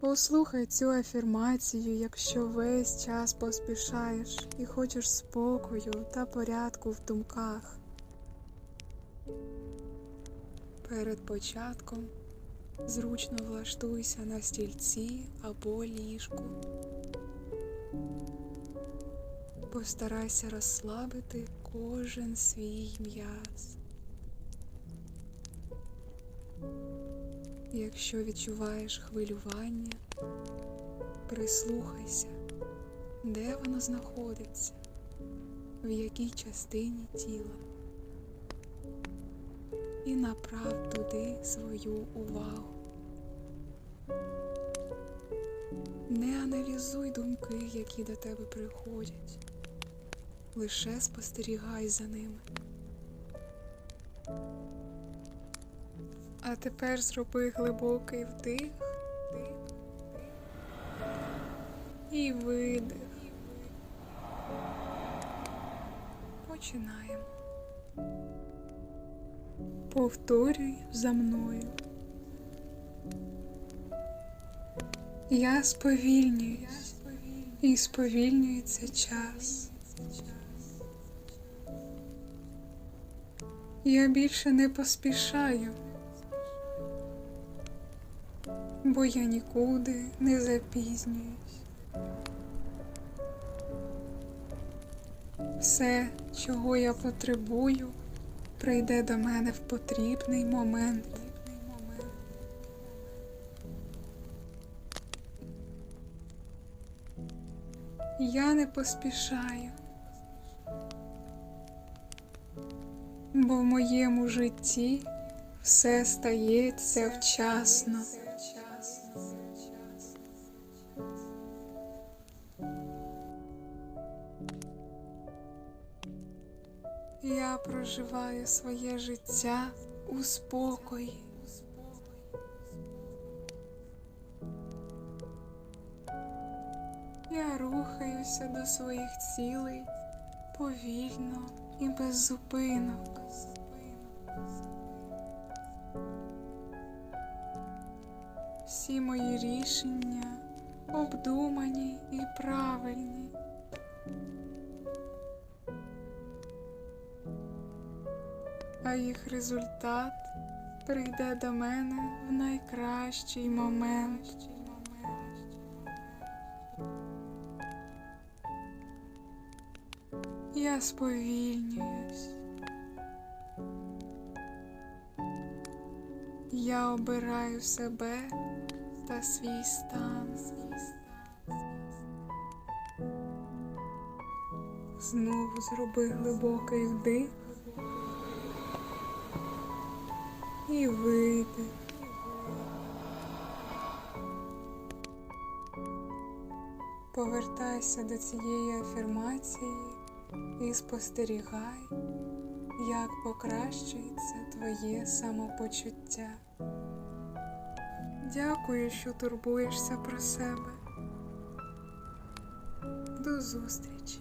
Послухай цю афірмацію, якщо весь час поспішаєш і хочеш спокою та порядку в думках. Перед початком зручно влаштуйся на стільці або ліжку. Постарайся розслабити кожен свій м'яз. Якщо відчуваєш хвилювання, прислухайся, де воно знаходиться, в якій частині тіла, і направ туди свою увагу. Не аналізуй думки, які до тебе приходять, лише спостерігай за ними. А тепер зроби глибокий вдих і видих. Починаємо. Повторюй за мною. Я сповільнююсь і сповільнюється час. Я більше не поспішаю, бо я нікуди не запізнююсь. Все, чого я потребую, прийде до мене в потрібний момент. Я не поспішаю, бо в моєму житті все стається вчасно. Я проживаю своє життя у спокої. Я рухаюся до своїх цілей повільно і без зупинок. Всі мої рішення обдумані і правильні. А їх результат прийде до мене в найкращий момент. Я сповільнююсь. Я обираю себе та свій стан. Знову зроби глибокий вдих і видих. Повертайся до цієї афірмації і спостерігай, як покращується твоє самопочуття. Дякую, що турбуєшся про себе. До зустрічі!